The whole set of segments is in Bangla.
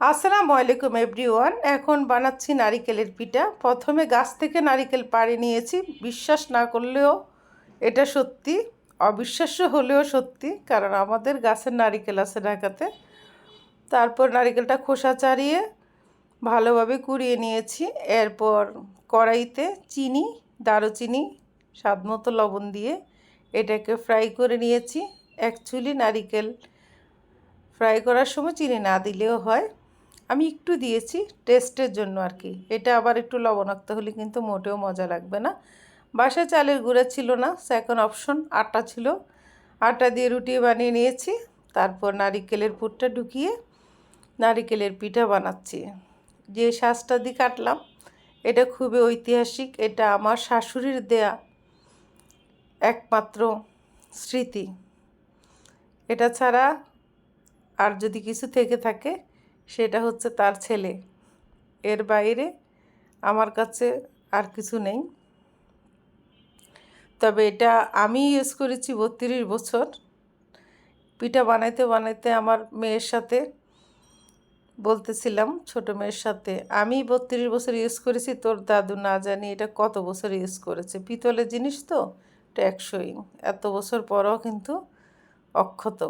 আসসালামু আলাইকুম, এভরিওয়ান। এখন বানাচ্ছি নারিকেলের পিঠা। প্রথমে গাছ থেকে নারিকেল পাড়ে নিয়েছি। বিশ্বাস না করলেও এটা সত্যি, অবিশ্বাস্য হলেও সত্যি, কারণ আমাদের গাছের নারিকেল আছে ঢাকাতে। তারপর নারিকেলটা খোসা চাড়িয়ে ভালোভাবে কুড়িয়ে নিয়েছি। এরপর কড়াইতে চিনি, দারুচিনি স্বাদ মতো লবণ দিয়ে এটাকে ফ্রাই করে নিয়েছি। অ্যাকচুয়ালি নারিকেল ফ্রাই করার সময় চিনি না দিলেও হয়। আমি একটু দিয়েছি টেস্টের জন্য আর কি। এটা আবার একটু লবণাক্ত হলে কিন্তু মোটেও মজা লাগবে না। বাসায় চালের গুঁড়া ছিল না সেকেন্ড অপশন আটা ছিল। আটা দিয়ে রুটি বানিয়ে নিয়েছি, তারপর নারিকেলের পুরটা ঢুকিয়ে নারিকেলের পিঠা বানাচ্ছি। যে শ্বাসটা দিয়ে কাটলাম, এটা খুবই ঐতিহাসিক, এটা আমার শাশুড়ির দেয়া একমাত্র স্মৃতি। এটা ছাড়া আর যদি কিছু থেকে থাকে সেটা হচ্ছে তার ছেলে। এর বাইরে আমার কাছে আর কিছু নেই। তবে এটা আমি ইউজ করেছি বত্রিশ বছর। পিঠা বানাইতে বানাইতে আমার মেয়ের সাথে বলতেছিলাম, ছোট মেয়ের সাথে, আমি বত্রিশ বছর ইউজ করেছি, তোর দাদু না জানি এটা কত বছর ইউজ করেছে। পিতলের জিনিস তো টেকসই এত বছর পরও কিন্তু অক্ষত।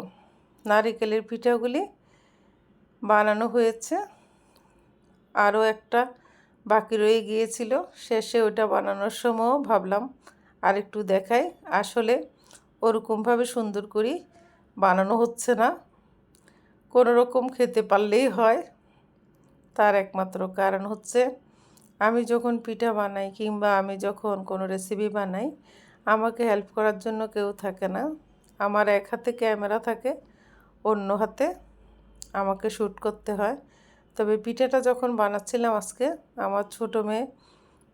নারিকেলের পিঠাগুলি বানানো হয়েছে। আরও একটা বাকি রয়ে গিয়েছিল। শেষে ওটা বানানোর সময়ও ভাবলাম আর একটু দেখাই। আসলে ওরকমভাবে সুন্দর করে বানানো হচ্ছে না। কোনো রকম খেতে পারলেই হয়। তার একমাত্র কারণ হচ্ছে আমি যখন পিঠা বানাই কিংবা আমি যখন কোনো রেসিপি বানাই, আমাকে হেল্প করার জন্য কেউ থাকে না। আমার এক হাতে ক্যামেরা থাকে, অন্য হাতে আমাকে শ্যুট করতে হয়। তবে পিঠাটা যখন বানাচ্ছিলাম আজকে, আমার ছোটো মেয়ে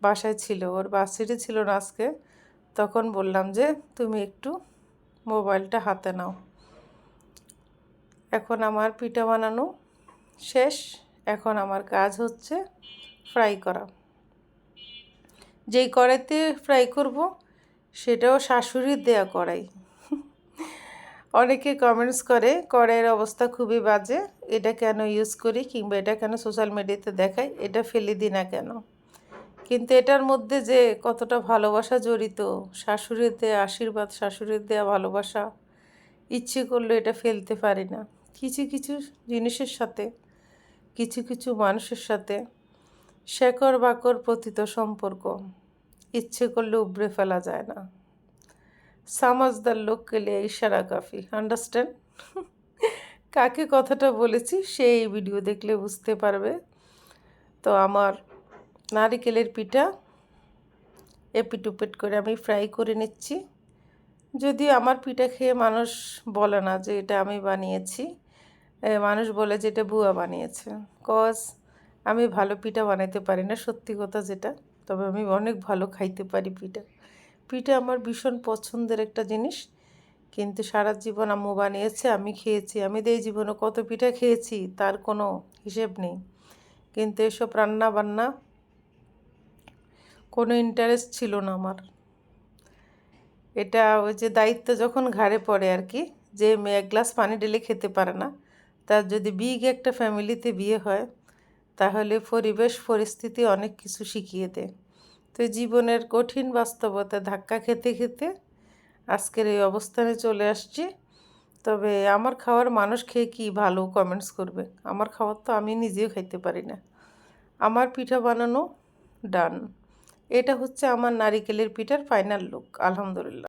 বাসায় ছিল, ওর বাসিটি ছিল না আজকে, তখন বললাম যে, তুমি একটু মোবাইলটা হাতে নাও। এখন আমার পিঠা বানানো শেষ, এখন আমার কাজ হচ্ছে ফ্রাই করা। যেই কড়াইতে ফ্রাই করব, সেটাও শাশুড়ির দেয়া কড়াই। অনেকে কমেন্টস করে, কড়াইয়ের অবস্থা খুবই বাজে, এটা কেন ইউজ করি কিংবা এটা কেন সোশ্যাল মিডিয়াতে দেখাই, এটা ফেলে দিই না কেন? কিন্তু এটার মধ্যে যে কতটা ভালোবাসা জড়িত, শাশুড়ির দেয়া আশীর্বাদ, শাশুড়ির দেওয়া ভালোবাসা, ইচ্ছে করলে এটা ফেলতে পারি না। কিছু কিছু জিনিসের সাথে, কিছু কিছু মানুষের সাথে শেকড় বাকর পতিত সম্পর্ক, ইচ্ছে করলে উবড়ে ফেলা যায় না। সামাজদার লোককে লিয়ে ইশারা কাফি আন্ডারস্ট্যান্ড কাকে কথাটা বলেছি সে এই ভিডিও দেখলে বুঝতে পারবে। তো আমার নারিকেলের পিঠা, এপিটুপেট করে আমি ফ্রাই করে নিচ্ছি। যদি আমার পিঠা খেয়ে মানুষ বলে না যে এটা আমি বানিয়েছি। মানুষ বলে যে এটা বুয়া বানিয়েছে। কজ আমি ভালো পিঠা বানাইতে পারি না, সত্যি কথা যেটা। তবে আমি অনেক ভালো খাইতে পারি পিঠা। পিঠা আমার ভীষণ পছন্দের একটা জিনিস। কিন্তু সারা জীবন আম্মু বানিয়েছে, আমি খেয়েছি, আমি এই জীবনে কত পিঠা খেয়েছি, তার কোনো হিসেব নেই। কিন্তু এসব রান্না বান্না কোনো ইন্টারেস্ট ছিল না আমার। এটা ওই যে দায়িত্ব যখন ঘাড়ে পড়ে আর কি, যে মেয়ে এক গ্লাস পানি ঢেলে খেতে পারে না, তার যদি বিগ একটা ফ্যামিলিতে বিয়ে হয়, তাহলে পরিবেশ, পরিস্থিতি অনেক কিছু শিখিয়ে দেয়। তো জীবনের কঠিন বাস্তবতা ধাক্কা খেতে খেতে আজকের এই অবস্থানে চলে আসছি। তবে আমার খাওয়ার মানুষ খেয়ে কি ভালো কমেন্টস করবে? আমার খাওয়ার তো আমি নিজেও খাইতে পারি না। আমার পিঠা বানানো ডান এটা হচ্ছে আমার নারিকেলের পিঠার ফাইনাল লুক আলহামদুলিল্লাহ।